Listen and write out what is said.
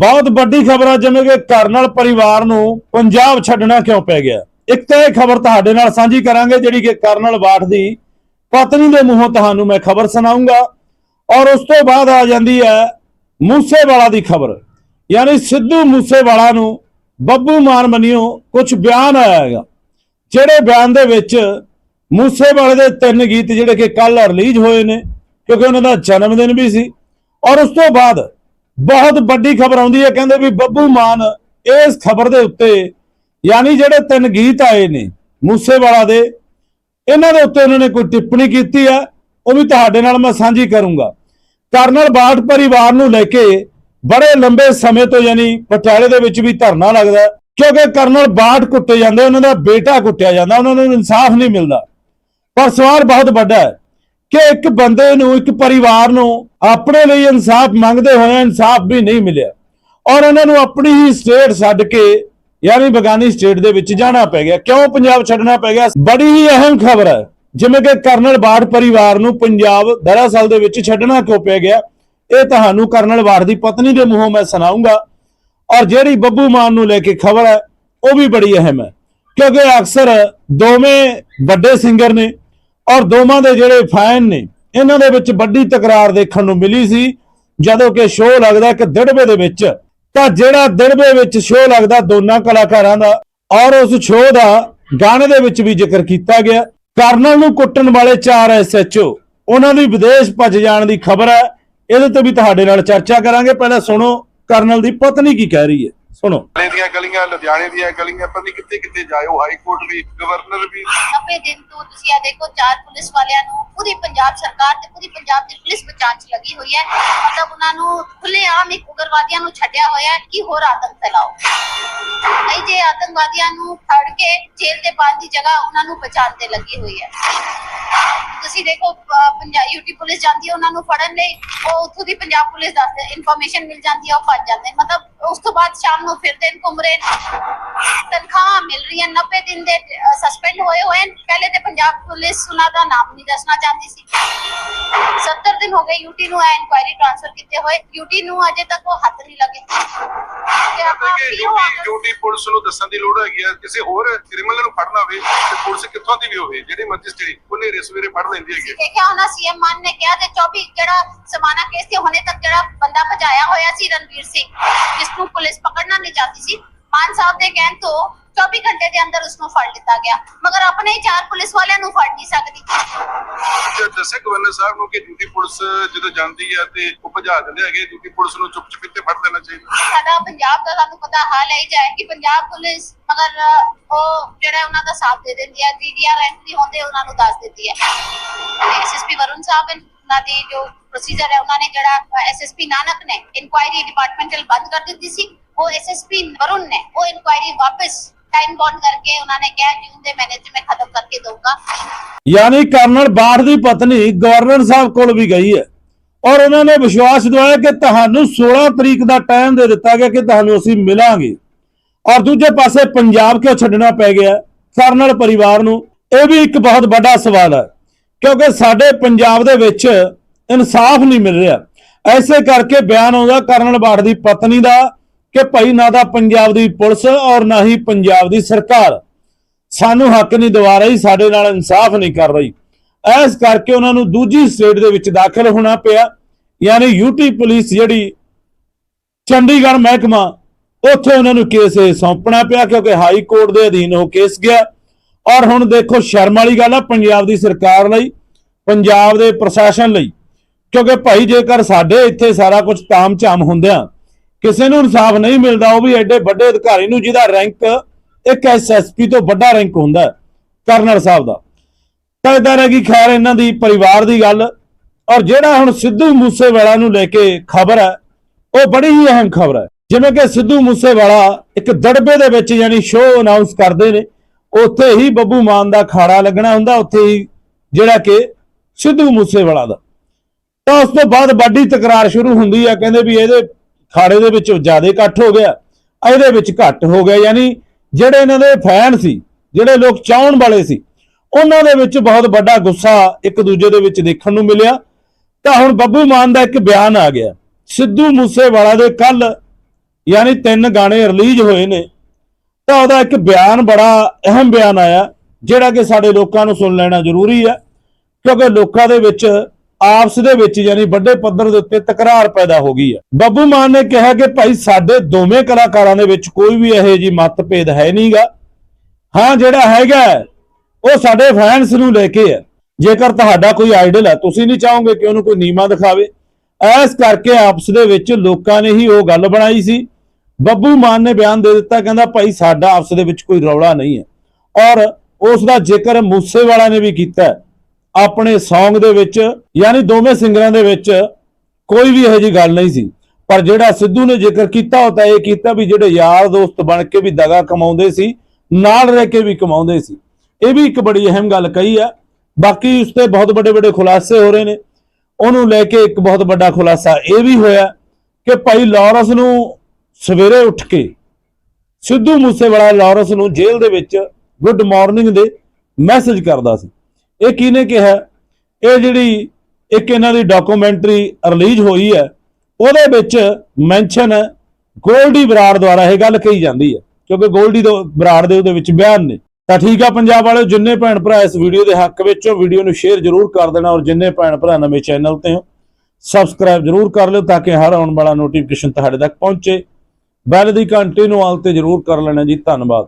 ਬਹੁਤ ਵੱਡੀ ਖਬਰ ਆ, ਜਿਵੇਂ ਕਿ ਕਰਨਲ ਪਰਿਵਾਰ ਨੂੰ ਪੰਜਾਬ ਛੱਡਣਾ ਕਿਉਂ ਪੈ ਗਿਆ? ਇੱਕ ਤਾਂ ਇਹ ਖਬਰ ਤੁਹਾਡੇ ਨਾਲ ਸਾਂਝੀ ਕਰਾਂਗੇ, ਜਿਹੜੀ ਕਿ ਕਰਨਲ ਬਾਠ ਦੀ ਪਤਨੀ ਦੇ ਮੂੰਹੋਂ ਤੁਹਾਨੂੰ ਮੈਂ ਖਬਰ ਸੁਣਾਉਂਗਾ। ਔਰ ਉਸ ਤੋਂ ਬਾਅਦ ਆ ਜਾਂਦੀ ਹੈ ਮੂਸੇਵਾਲਾ ਦੀ ਖਬਰ। ਯਾਨੀ ਸਿੱਧੂ ਮੂਸੇਵਾਲਾ ਨੂੰ ਬੱਬੂ ਮਾਨ ਮੰਨਿਓ ਕੁਝ ਬਿਆਨ ਆਇਆ ਹੈਗਾ, ਜਿਹੜੇ ਬਿਆਨ ਦੇ ਵਿੱਚ ਮੂਸੇਵਾਲੇ ਦੇ ਤਿੰਨ ਗੀਤ ਜਿਹੜੇ ਕਿ ਕੱਲ ਰਿਲੀਜ਼ ਹੋਏ ਨੇ, ਕਿਉਂਕਿ ਉਹਨਾਂ ਦਾ ਜਨਮ ਦਿਨ ਵੀ ਸੀ। ਔਰ ਉਸ ਤੋਂ ਬਾਅਦ ਬਹੁਤ ਵੱਡੀ ਖਬਰ ਆਉਂਦੀ ਹੈ, ਕਹਿੰਦੇ ਵੀ ਬੱਬੂ ਮਾਨ ਇਸ ਖਬਰ ਦੇ ਉੱਤੇ ਯਾਨੀ ਜਿਹੜੇ ਤਿੰਨ ਗੀਤ ਆਏ ਨੇ ਮੂਸੇਵਾਲਾ ਦੇ, ਇਹਨਾਂ ਦੇ ਉੱਤੇ ਉਹਨਾਂ ਨੇ ਕੋਈ ਟਿੱਪਣੀ ਕੀਤੀ ਹੈ, ਉਹ ਵੀ ਤੁਹਾਡੇ ਨਾਲ ਮੈਂ ਸਾਂਝੀ ਕਰੂੰਗਾ। ਕਰਨਲ ਬਾਠ ਪਰਿਵਾਰ ਨੂੰ ਲੈ ਕੇ ਬੜੇ ਲੰਬੇ ਸਮੇਂ ਤੋਂ ਯਾਨੀ ਪਟਿਆਲੇ ਦੇ ਵਿੱਚ ਵੀ ਧਰਨਾ ਲੱਗਦਾ ਕਿਉਂਕਿ ਕਰਨਲ ਬਾਠ ਕੁੱਟੇ ਜਾਂਦੇ, ਉਹਨਾਂ ਦਾ ਬੇਟਾ ਕੁੱਟਿਆ ਜਾਂਦਾ, ਉਹਨਾਂ ਨੂੰ ਇਨਸਾਫ ਨਹੀਂ ਮਿਲਦਾ। ਪਰ ਸਵਾਲ ਬਹੁਤ ਵੱਡਾ ਹੈ ਕਿ ਇੱਕ ਬੰਦੇ ਨੂੰ, ਇੱਕ ਪਰਿਵਾਰ ਨੂੰ ਆਪਣੇ ਲਈ ਇਨਸਾਫ ਮੰਗਦੇ ਹੋਏ ਇਨਸਾਫ ਵੀ ਨਹੀਂ ਮਿਲਿਆ। ਔਰ ਇਹਨਾਂ ਨੂੰ ਆਪਣੀ ਹੀ ਸਟੇਟ ਛੱਡ ਕੇ, ਯਾਨੀ ਬਗਾਨੀ ਸਟੇਟ ਦੇ ਵਿੱਚ ਜਾਣਾ ਪੈ ਗਿਆ। ਕਿਉਂ ਪੰਜਾਬ ਛੱਡਣਾ ਪੈ ਗਿਆ? ਬੜੀ ਹੀ ਅਹਿਮ ਖਬਰ ਹੈ। ਜਿਵੇਂ ਕਿ ਕਰਨਲ ਬਾਠ ਪਰਿਵਾਰ ਨੂੰ ਪੰਜਾਬ ਦਰਅਸਲ ਦੇ ਵਿੱਚ ਛੱਡਣਾ ਕਿਉਂ ਪੈ ਗਿਆ? ਇਹ ਤੁਹਾਨੂੰ ਕਰਨਲ ਬਾਠ ਦੀ ਪਤਨੀ ਦੇ ਮੂੰਹੋਂ ਮੈਂ ਸੁਣਾਉਂਗਾ। ਔਰ ਜਿਹੜੀ ਬੱਬੂ ਮਾਨ ਨੂੰ ਲੈ ਕੇ ਖਬਰ ਹੈ, ਉਹ ਵੀ ਬੜੀ ਅਹਿਮ ਹੈ। ਕਿਉਂਕਿ ਅਕਸਰ ਦੋਵੇਂ ਵੱਡੇ ਸਿੰਗਰ ਨੇ। ਔਰ ਦੋਵਾਂ ਦੇ ਜਿਹੜੇ ਫੈਨ ਨੇ, ਇਹਨਾਂ ਦੇ ਵਿੱਚ ਵੱਡੀ ਤਕਰਾਰ ਦੇਖਣ ਨੂੰ ਮਿਲੀ ਸੀ। ਜਦੋਂ ਕਿ ਸ਼ੋਅ ਲੱਗਦਾ ਕਿ ਦਿੜਬੇ ਦੇ ਵਿੱਚ, ਤਾਂ ਜਿਹੜਾ ਦਿੜਬੇ ਵਿੱਚ ਸ਼ੋਅ ਲੱਗਦਾ ਦੋਨਾਂ ਕਲਾਕਾਰਾਂ ਦਾ, ਔਰ ਉਸ ਸ਼ੋਅ ਦਾ ਗਾਣੇ ਦੇ ਵਿੱਚ ਵੀ ਜ਼ਿਕਰ ਕੀਤਾ ਗਿਆ। ਕਰਨਲ ਨੂੰ ਕੁੱਟਣ ਵਾਲੇ ਚਾਰ ਐਸਐਚਓ ਉਹਨਾਂ ਦੀ ਵਿਦੇਸ਼ ਭੱਜ ਜਾਣ ਦੀ ਖਬਰ ਹੈ। ਇਹਦੇ ਤੇ ਵੀ ਤੁਹਾਡੇ ਨਾਲ ਚਰਚਾ ਕਰਾਂਗੇ। ਪਹਿਲਾਂ ਸੁਣੋ ਕਰਨਲ ਦੀ ਪਤਨੀ ਕੀ ਕਹਿ ਰਹੀ ਹੈ। ਸੁਣੋ। ਲੁਧਿਆਣੇ ਦੀਆਂ ਗਲੀਆਂ ਲੁਧਿਆਣੇ ਦੀਆਂ ਗਲੀਆਂ ਪਤਾ ਨਹੀਂ ਕਿੱਥੇ ਕਿੱਥੇ ਜਾਇਓ ਹਾਈ ਕੋਰਟ ਵੀ ਗਵਰਨਰ ਵੀ। 90 ਦਿਨ ਤੋਂ ਤੁਸੀਂ ਆ ਦੇਖੋ ਚਾਰ ਪੁਲਿਸ ਵਾਲਿਆਂ ਨੂੰ ਪੂਰੀ ਪੰਜਾਬ ਸਰਕਾਰ ਤੇ ਪੂਰੀ ਪੰਜਾਬ ਦੀ ਪੁਲਿਸ ਬਚਾਉਣ ਚ ਲੱਗੀ ਹੋਈ ਹੈ। ਮਤਲਬ ਉਹਨਾਂ ਨੂੰ ਖੁੱਲੇ ਆਮ ਇੱਕ ਉਗਰਵਾਦੀਆਂ ਨੂੰ ਛੱਡਿਆ ਹੋਇਆ ਹੈ ਕਿ ਹੋਰ ਆਤੰਕ ਫੈਲਾਓ। ਨਹੀਂ ਜੇ ਆਤੰਕਵਾਦੀਆਂ ਨੂੰ ਫੜ ਕੇ ਜੇਲ੍ਹ ਦੇ ਬਾਹਰ ਦੀ ਜਗ੍ਹਾ ਉਹਨਾਂ ਨੂੰ ਬਚਾਉਣ ਤੇ ਲੱਗੀ ਹੋਈ ਹੈ। ਤੁਸੀਂ ਦੇਖੋ ਪੰਜਾਬ ਯੂਟੀ ਪੁਲਿਸ ਜਾਂਦੀ ਹੈ ਉਹਨਾਂ ਨੂੰ ਫੜਨ ਲਈ। ਉਹ ਉੱਥੋਂ ਦੀ ਪੰਜਾਬ ਪੁਲਿਸ ਦੱਸਦੇ ਇਨਫੋਰਮੇਸ਼ਨ ਮਿਲ ਜਾਂਦੀ ਹੈ ਉਹ ਭੱਜ ਜਾਂਦੇ। ਮਤਲਬ ਬਾਅਦ ਸ਼ਾਮ ਨੂੰ ਫਿਰਦੇ ਨੇ ਘੁੰਮ ਰਹੇ ਨੇ ਤਨਖਾਹਾਂ ਮਿਲ ਰਹੀਆਂ 90 ਦਿਨ ਦੇ ਸਸਪੈਂਡ ਹੋਏ ਹੋਏ ਨੇ ਪਹਿਲੇ ਤੇ ਪੰਜਾਬ ਪੁਲਿਸ ਉਹਨਾਂ ਦਾ ਨਾਮ ਨਹੀਂ ਦੱਸਣਾ ਚਾਹੁੰਦੀ ਸੀ। 70 ਦਿਨ ਹੋ ਗਏ ਯੂਟੀ ਨੂੰ ਇਨਕੁਆਇਰੀ ਟ੍ਰਾਂਸਫਰ ਹੋਏ ਯੂਟੀ ਨੂੰ ਅਜੇ ਤੱਕ ਉਹ ਹੱਥ ਨਹੀਂ ਲੱਗੇ ਆਪਾਂ ਕਿ। ਡਿਊਟੀ ਪੁਲਿਸ ਨੂੰ ਦੱਸਣ ਦੀ ਲੋੜ ਹੈਗੀ ਆ ਕਿਸੇ ਹੋਰ ਕ੍ਰਿਮੀਨਲ ਨੂੰ ਫੜਨਾ ਹੋਵੇ ਤੇ ਪੁਲਿਸ ਕਿੱਥੋਂ ਦੀ ਵੀ ਹੋਵੇ ਜਿਹੜੀ ਮਜਿਸਟਰੀ ਉਹਨੇ ਰਿਸਵੇਰੇ ਫੜ ਲੈਂਦੀ ਹੈਗੀ। ਦੇਖਿਆ ਹੋਣਾ ਸੀਐਮ ਮਾਨ ਨੇ ਕਿਹਾ ਤੇ 24 ਜਿਹੜਾ ਸਮਾਨਾ ਕੇਸ ਤੇ ਹੁਣੇ ਤੱਕ ਜਿਹੜਾ ਬੰਦਾ ਭਜਾਇਆ ਹੋਇਆ ਸੀ ਰਣਵੀਰ ਸਿੰਘ ਜਿਸ ਨੂੰ ਪੁਲਿਸ ਪਕੜਨਾ ਨਹੀਂ ਚਾਹਤੀ ਸੀ ਮਾਨ ਸਾਹਿਬ ਦੇ ਕਹਿਣ ਤੋਂ 24 ਘੰਟੇ ਦੇ ਅੰਦਰ ਉਸ ਨੂੰ ਫੜ ਲਿੱਤਾ ਗਿਆ ਮਗਰ ਆਪਣੇ ਚਾਰ ਪੁਲਿਸ ਵਾਲਿਆਂ ਨੂੰ ਫੜ ਨਹੀਂ ਸਕਦੀ ਤੇ ਗਵਰਨਰ ਸਾਹਿਬ ਨੂੰ ਕਿ ਡਿਊਟੀ ਪੁਲਿਸ ਜਦੋਂ ਜਾਂਦੀ ਆ ਤੇ ਉਹ ਭਜਾ ਦਿੰਦੇ ਹੈਗੇ, ਡਿਊਟੀ ਪੁਲਿਸ ਨੂੰ ਚੁੱਪ ਚੁਪੀਤੇ ਫੜ ਲੈਣਾ ਚਾਹੀਦਾ। ਸਾਡਾ ਪੰਜਾਬ ਦਾ ਸਾਨੂੰ ਪਤਾ ਹਾਲ ਹੈ ਜਾਏ ਕਿ ਪੰਜਾਬ ਪੁਲਿਸ ਮਗਰ ਉਹ ਜਿਹੜਾ ਉਹਨਾਂ ਦਾ ਸਾਥ ਦੇ ਦਿੰਦੀ ਹੈ ਡੀਡੀਆਰ ਐਂਟਰੀ ਹੁੰਦੇ ਉਹਨਾਂ ਨੂੰ ਦੱਸ ਦਿੰਦੀ ਹੈ। ਐਸਐਸਪੀ ਵਰੁਣ ਸਾਹਿਬ ਉਹਨਾਂ ਦੀ ਜੋ ਪ੍ਰੋਸੀਜਰ ਹੈ, ਉਹਨਾਂ ਨੇ ਜਿਹੜਾ ਐਸਐਸਪੀ ਨਾਨਕ ਨੇ ਇਨਕੁਆਇਰੀ ਡਿਪਾਰਟਮੈਂਟਲ ਬੰਦ ਕਰ ਦਿੱਤੀ ਸੀ। ਉਹ ਐਸਐਸਪੀ ਵਰੁਣ ਨੇ, ਉਹ ਇਨਕੁਆਇਰੀ ਵਾਪਸ ਟਾਈਮ ਬੌਂਡ ਕਰਕੇ ਉਹਨਾਂ ਨੇ ਕਿਹਾ ਜੂਨ ਦੇ ਮਹੀਨੇ 'ਚ ਮੈਂ ਖਤਮ ਕਰਕੇ ਯਾਨੀ ਕਰਨਲ ਬਾਠ ਦੀ ਪਤਨੀ ਗਵਰਨਰ ਸਾਹਿਬ ਕੋਲ ਵੀ ਗਈ ਹੈ। ਔਰ ਉਹਨਾਂ ਨੇ ਵਿਸ਼ਵਾਸ ਦਿਵਾਇਆ ਕਿ ਤੁਹਾਨੂੰ 16 ਤਰੀਕ ਦਾ ਟਾਈਮ ਦੇ ਦਿੱਤਾ ਗਿਆ ਕਿ ਤੁਹਾਨੂੰ ਅਸੀਂ ਮਿਲਾਂਗੇ। ਔਰ ਦੂਜੇ ਪਾਸੇ ਪੰਜਾਬ ਕਿਉਂ ਛੱਡਣਾ ਪੈ ਗਿਆ ਕਰਨਲ ਪਰਿਵਾਰ ਨੂੰ? ਇਹ ਵੀ ਇੱਕ ਬਹੁਤ ਵੱਡਾ ਸਵਾਲ ਹੈ, ਕਿਉਂਕਿ ਸਾਡੇ ਪੰਜਾਬ ਦੇ ਵਿੱਚ ਇਨਸਾਫ ਨਹੀਂ ਮਿਲ ਰਿਹਾ। ਐਸੇ ਕਰਕੇ ਬਿਆਨ ਆਉਂਦਾ ਕਰਨਲ ਬਾਠ ਦੀ ਪਤਨੀ ਦਾ ਕਿ ਭਾਈ ਨਾ ਤਾਂ ਪੰਜਾਬ ਦੀ ਪੁਲਿਸ ਔਰ ਨਾ ਹੀ ਪੰਜਾਬ ਦੀ ਸਰਕਾਰ। ਸਾਨੂੰ ਹੱਕ ਨਹੀਂ ਦਿਵਾ ਰਹੀ, ਸਾਡੇ ਨਾਲ ਇਨਸਾਫ ਨਹੀਂ ਕਰ ਰਹੀ। ਇਸ ਕਰਕੇ ਉਹਨਾਂ ਨੂੰ ਦੂਜੀ ਸਟੇਟ ਦੇ ਵਿੱਚ ਦਾਖਲ ਹੋਣਾ ਪਿਆ। ਯਾਨੀ ਯੂਟੀ ਪੁਲਿਸ ਜਿਹੜੀ ਚੰਡੀਗੜ੍ਹ ਮਹਿਕਮਾ, ਉੱਥੇ ਉਹਨਾਂ ਨੂੰ ਕੇਸ ਇਹ ਸੌਂਪਣਾ ਪਿਆ ਕਿਉਂਕਿ ਹਾਈ ਕੋਰਟ ਦੇ ਅਧੀਨ ਉਹ ਕੇਸ ਗਿਆ। ਔਰ ਹੁਣ ਦੇਖੋ, ਸ਼ਰਮ ਵਾਲੀ ਗੱਲ ਆ ਪੰਜਾਬ ਦੀ ਸਰਕਾਰ ਲਈ, ਪੰਜਾਬ ਦੇ ਪ੍ਰਸ਼ਾਸਨ ਲਈ। ਕਿਉਂਕਿ ਭਾਈ ਜੇਕਰ ਸਾਡੇ ਇੱਥੇ ਸਾਰਾ ਕੁਝ ਤਾਮ-ਝਾਮ ਹੁੰਦਿਆਂ ਕਿਸੇ ਨੂੰ ਇਨਸਾਫ ਨਹੀਂ ਮਿਲਦਾ ਉਹ ਵੀ ਐਡੇ ਵੱਡੇ ਅਧਿਕਾਰੀ ਨੂੰ ਜਿਹਦਾ ਰੈਂਕ ਇੱਕ ਐਸਐਸਪੀ ਤੋਂ ਵੱਡਾ ਰੈਂਕ ਹੁੰਦਾ ਹੈ, ਕਰਨਲ ਸਾਹਿਬ ਦਾ। ਤਾਂ ਇਦਾਂ ਰਹੇਗੀ ਖੈਰ ਇਹਨਾਂ ਦੀ ਪਰਿਵਾਰ ਦੀ ਗੱਲ। ਔਰ ਜਿਹੜਾ ਹੁਣ ਸਿੱਧੂ ਮੂਸੇਵਾਲਾ ਨੂੰ ਲੈ ਕੇ ਖਬਰ ਹੈ ਉਹ ਬੜੀ ਹੀ ਅਹਿਮ ਖਬਰ ਹੈ। ਜਿਵੇਂ ਕਿ ਸਿੱਧੂ ਮੂਸੇਵਾਲਾ ਇੱਕ ਦੜਬੇ ਦੇ ਵਿੱਚ ਯਾਨੀ ਸ਼ੋਅ ਅਨਾਉਂਸ ਕਰਦੇ ਨੇ ਉੱਥੇ ਹੀ ਬੱਬੂ ਮਾਨ ਦਾ ਖਾੜਾ ਲੱਗਣਾ ਹੁੰਦਾ ਉੱਥੇ ਹੀ ਜਿਹੜਾ ਕਿ ਸਿੱਧੂ ਮੂਸੇਵਾਲਾ ਦਾ। ਤਾਂ ਉਸ ਤੋਂ ਬਾਅਦ ਵੱਡੀ ਤਕਰਾਰ ਸ਼ੁਰੂ ਹੁੰਦੀ ਆ ਕਹਿੰਦੇ ਵੀ ਇਹਦੇ ਖਾੜੇ ਦੇ ਵਿੱਚ ਜ਼ਿਆਦਾ ਇਕੱਠ ਹੋ ਗਿਆ, ਇਹਦੇ ਵਿੱਚ ਘੱਟ ਹੋ ਗਿਆ, ਯਾਨੀ ਜਿਹੜੇ ਇਹਨਾਂ ਦੇ ਫੈਨ ਸੀ, ਜਿਹੜੇ ਲੋਕ ਚਾਹਣ ਵਾਲੇ ਸੀ, ਉਹਨਾਂ ਦੇ ਵਿੱਚ ਬਹੁਤ ਵੱਡਾ ਗੁੱਸਾ ਇੱਕ ਦੂਜੇ ਦੇ ਵਿੱਚ ਦੇਖਣ ਨੂੰ ਮਿਲਿਆ। ਤਾਂ ਹੁਣ ਬੱਬੂ ਮਾਨ ਦਾ ਇੱਕ ਬਿਆਨ ਆ ਗਿਆ। ਸਿੱਧੂ ਮੂਸੇਵਾਲਾ ਦੇ ਕੱਲ ਯਾਨੀ ਤਿੰਨ ਗਾਣੇ ਰਿਲੀਜ਼ ਹੋਏ ਨੇ। ਤਾਂ ਉਹਦਾ ਇੱਕ ਬਿਆਨ ਬੜਾ ਅਹਿਮ ਬਿਆਨ ਆਇਆ, ਜਿਹੜਾ ਕਿ ਸਾਡੇ ਲੋਕਾਂ ਨੂੰ ਸੁਣ ਲੈਣਾ ਜ਼ਰੂਰੀ ਹੈ ਕਿਉਂਕਿ ਲੋਕਾਂ ਦੇ ਵਿੱਚ ਆਪਸ ਦੇ ਵਿੱਚ ਯਾਨੀ ਵੱਡੇ ਪੱਧਰ ਦੇ ਉੱਤੇ ਤਕਰਾਰ ਪੈਦਾ ਹੋ ਗਈ ਹੈ। ਬੱਬੂ ਮਾਨ ਨੇ ਕਿਹਾ ਕਿ ਭਾਈ ਸਾਡੇ ਦੋਵੇਂ ਕਲਾਕਾਰਾਂ ਦੇ ਵਿੱਚ ਕੋਈ ਵੀ ਇਹੋ ਜੀ ਮਤਭੇਦ ਹੈ ਨਹੀਂਗਾ। ਹਾਂ, ਜਿਹੜਾ ਹੈਗਾ ਉਹ ਸਾਡੇ ਫੈਨਸ ਨੂੰ ਲੈ ਕੇ ਹੈ। ਜੇਕਰ ਤੁਹਾਡਾ ਕੋਈ ਆਈਡਲ ਹੈ, ਤੁਸੀਂ ਨਹੀਂ ਚਾਹੋਗੇ ਕਿ ਉਹਨੂੰ ਕੋਈ ਨੀਮਾ ਦਿਖਾਵੇ। ਐਸ ਕਰਕੇ ਆਪਸ ਦੇ ਵਿੱਚ ਲੋਕਾਂ ਨੇ ਹੀ ਉਹ ਗੱਲ ਬਣਾਈ ਸੀ। ਬੱਬੂ ਮਾਨ ਨੇ ਬਿਆਨ ਦੇ ਦਿੱਤਾ, ਕਹਿੰਦਾ ਭਾਈ ਸਾਡਾ ਆਪਸ ਦੇ ਵਿੱਚ ਕੋਈ ਰੌਲਾ ਨਹੀਂ ਹੈ। ਔਰ ਉਸ ਦਾ ਜ਼ਿਕਰ ਮੂਸੇਵਾਲਾ ਨੇ ਵੀ ਕੀਤਾ ਆਪਣੇ Song ਦੇ ਵਿੱਚ, ਯਾਨੀ ਦੋਵੇਂ ਸਿੰਗਰਾਂ ਦੇ ਵਿੱਚ ਕੋਈ ਵੀ ਇਹੋ ਜੀ ਗੱਲ ਨਹੀਂ ਸੀ। ਪਰ ਜਿਹੜਾ ਸਿੱਧੂ ਨੇ ਜ਼ਿਕਰ ਕੀਤਾ, ਉਹ ਤਾਂ ਇਹ ਕੀਤਾ ਵੀ ਜਿਹੜੇ ਯਾਰ ਦੋਸਤ ਬਣ ਕੇ ਵੀ ਦਗਾ ਕਮਾਉਂਦੇ ਸੀ, ਨਾਲ ਰਹਿ ਕੇ ਵੀ ਕਮਾਉਂਦੇ ਸੀ। ਇਹ ਵੀ ਇੱਕ ਬੜੀ ਅਹਿਮ ਗੱਲ ਕਹੀ ਆ ਬਾਕੀ ਉਸ ਤੇ ਬਹੁਤ ਵੱਡੇ ਵੱਡੇ ਖੁਲਾਸੇ ਹੋ ਰਹੇ ਨੇ। ਉਹਨੂੰ ਲੈ ਕੇ ਇੱਕ ਬਹੁਤ ਵੱਡਾ ਖੁਲਾਸਾ ਇਹ ਵੀ ਹੋਇਆ ਕਿ ਭਾਈ ਲਾਰੈਂਸ ਨੂੰ ਸਵੇਰੇ ਉੱਠ ਕੇ, ਸਿੱਧੂ ਮੂਸੇਵਾਲਾ ਲਾਰੈਂਸ ਨੂੰ ਜੇਲ੍ਹ ਦੇ ਵਿੱਚ ਗੁੱਡ ਮਾਰਨਿੰਗ ਦੇ ਮੈਸੇਜ ਕਰਦਾ ਸੀ। ਇਹ ਕਿਹਨੇ ਕਿਹਾ? ਇਹ ਜਿਹੜੀ ਇੱਕ ਇਹਨਾਂ ਦੀ ਡਾਕੂਮੈਂਟਰੀ ਰਿਲੀਜ਼ ਹੋਈ ਹੈ, ਉਹਦੇ ਵਿੱਚ ਮੈਂਸ਼ਨ ਗੋਲਡੀ ਬਰਾੜ ਦੁਆਰਾ ਇਹ ਗੱਲ ਕਹੀ ਜਾਂਦੀ ਹੈ, ਕਿਉਂਕਿ ਗੋਲਡੀ ਦੋ ਬਰਾੜ ਦੇ ਉਹਦੇ ਵਿੱਚ ਬਿਆਨ ਨੇ। ਤਾਂ ਠੀਕ ਆ ਪੰਜਾਬ ਵਾਲਿਓ, ਜਿੰਨੇ ਭੈਣ ਭਰਾ ਇਸ ਵੀਡੀਓ ਦੇ ਹੱਕ ਵਿੱਚ ਹੋ ਵੀਡੀਓ ਨੂੰ ਸ਼ੇਅਰ ਜ਼ਰੂਰ ਕਰ ਦੇਣਾ ਔਰ ਜਿੰਨੇ ਭੈਣ ਭਰਾ ਨਵੇਂ ਚੈਨਲ ਤੇ ਹੋ ਸਬਸਕ੍ਰਾਈਬ ਜ਼ਰੂਰ ਕਰ ਲਿਓ ਤਾਂ ਕਿ ਹਰ ਆਉਣ ਵਾਲਾ ਨੋਟੀਫਿਕੇਸ਼ਨ ਤੁਹਾਡੇ ਤੱਕ ਪਹੁੰਚੇ। ਬੈਲ ਦੀ ਘੰਟੀ ਨੂੰ ਆਲ ਤੇ ਜ਼ਰੂਰ ਕਰ ਲੈਣਾ ਜੀ, ਧੰਨਵਾਦ।